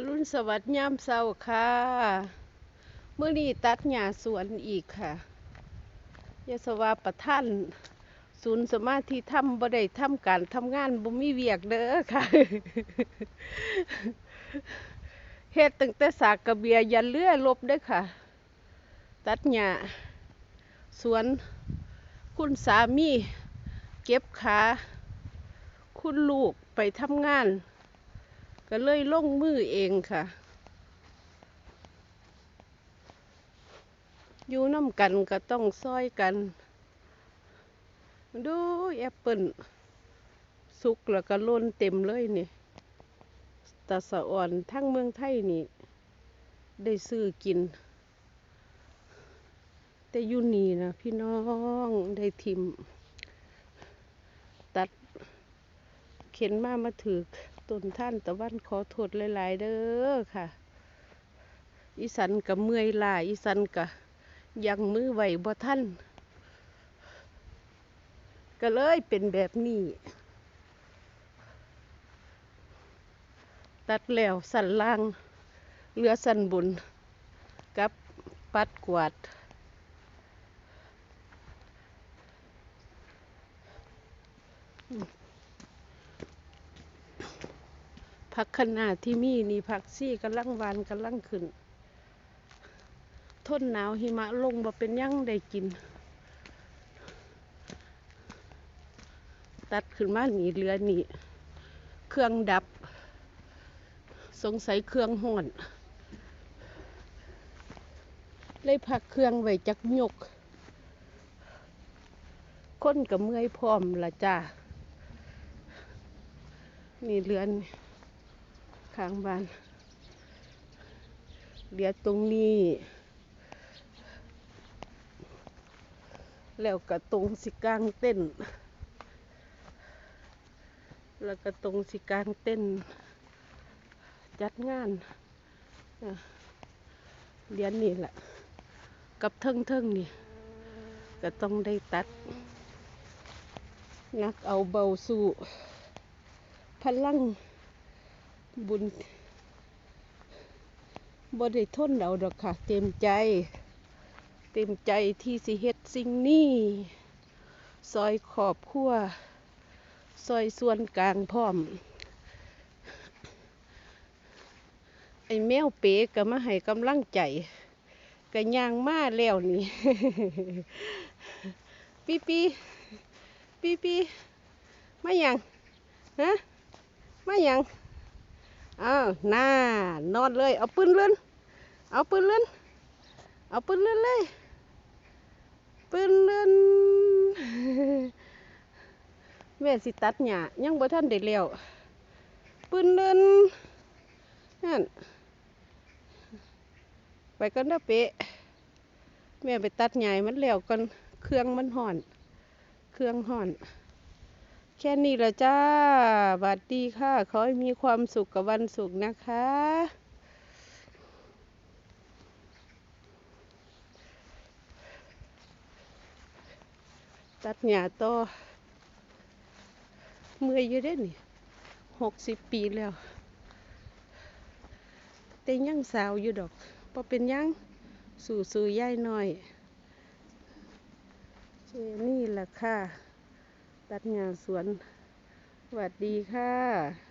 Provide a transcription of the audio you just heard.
อรุณสวัสดิ์ยามเช้าค่ะเมื่อนี้ตัดหญ้าสวนอีกค่ะยศวาประท่านศูนย์สมาธิธรรมบ่ได้ทำการทำงานบ่มีเวียกเด้อค่ะเฮ็ดตั้งแต่สากกระเบียยันเรือลบด้อค่ะ ตัดหญ้าสวน คุณสามี เก็บขา คุณลูกไปทำงาน ก็เลยลงมือเองค่ะ อยู่น้ำกันก็ต้องซอยกัน ดูแอปเปิลสุกแล้วก็ล้นเต็มเลยนี่ตาสะอ่อนทั้งเมืองไทยนี่ ได้ซื้อกิน แต่ยูนี่นะพี่น้องได้ทิม ตัดเข็นมามาถือ ต้นท่านตะวันขอโทษหลาย ๆ เด้อค่ะ อีสันกับเมื่อยลาอีสันกับยังมือไหวบ่ท่านก็เลยเป็นแบบนี้ ตัดแล้วสันล่างเรือสันบุญกับปัดกวาด พักขนาที่มีนี่พักซี่กำลังหวานกำลังขึ้น ทนหนาวหิมะลงบ่เป็นยังได้กิน ตัดขึ้นมาหนีเรือนี่เครื่องดับ สงสัยเครื่องห่อนเลยพักเครื่องไว้จักยก คนกับเมื่อยพร้อมละจ้า นี่เรือน ข้างบ้านเรือตรงนี้ แล้วก็ตรงสิกลางเต้น แล้วก็ตรงสิกลางเต้น จัดงานเรียนนี่แหละ กับเทิงเทิงนี่ ก็ต้องได้ตัดงักเอาเบาสู่พลัง บุญบ่ได้ทนเอาดอกค่ะ เต็มใจ เต็มใจที่สิเฮ็ดสิ่งนี้ซอยขอบครัวซอยส่วนกลางพร้อม ไอ้แมวเป๋ก็มาให้กำลังใจก็ย่างมาแล้วนี่ปีปีปีปีมาหยังฮะมาหยัง อ้าวน่านอนเลย เอาปืนเลื่อนเอาปืนเลื่อนเอาปืนเลื่อนเลยปืนเลื่อนแม่สิตัดหญ้ายังบ่ทันได้แล้วปืนเลื่อนนั่นไปกันเด้อเป๊ะแม่ไปตัดใหญ้าให้มันแล้วก่อนเครื่องมันห่อน เครื่องห่อน แค่นี้ละจ้าสวัสดีค่ะ ขอให้มีความสุขกับวันศุกร์นะคะ ตัดหญ้าต่อเมื่อยอยู่เด้นี่หกสิบปีแล้ว แต่ยังสาวอยู่ดอกพอเป็นยังสู่สู่ย่ายหน้อยเจนี่แหละค่ะ ตัดหญ้าสวนสวัสดีค่ะ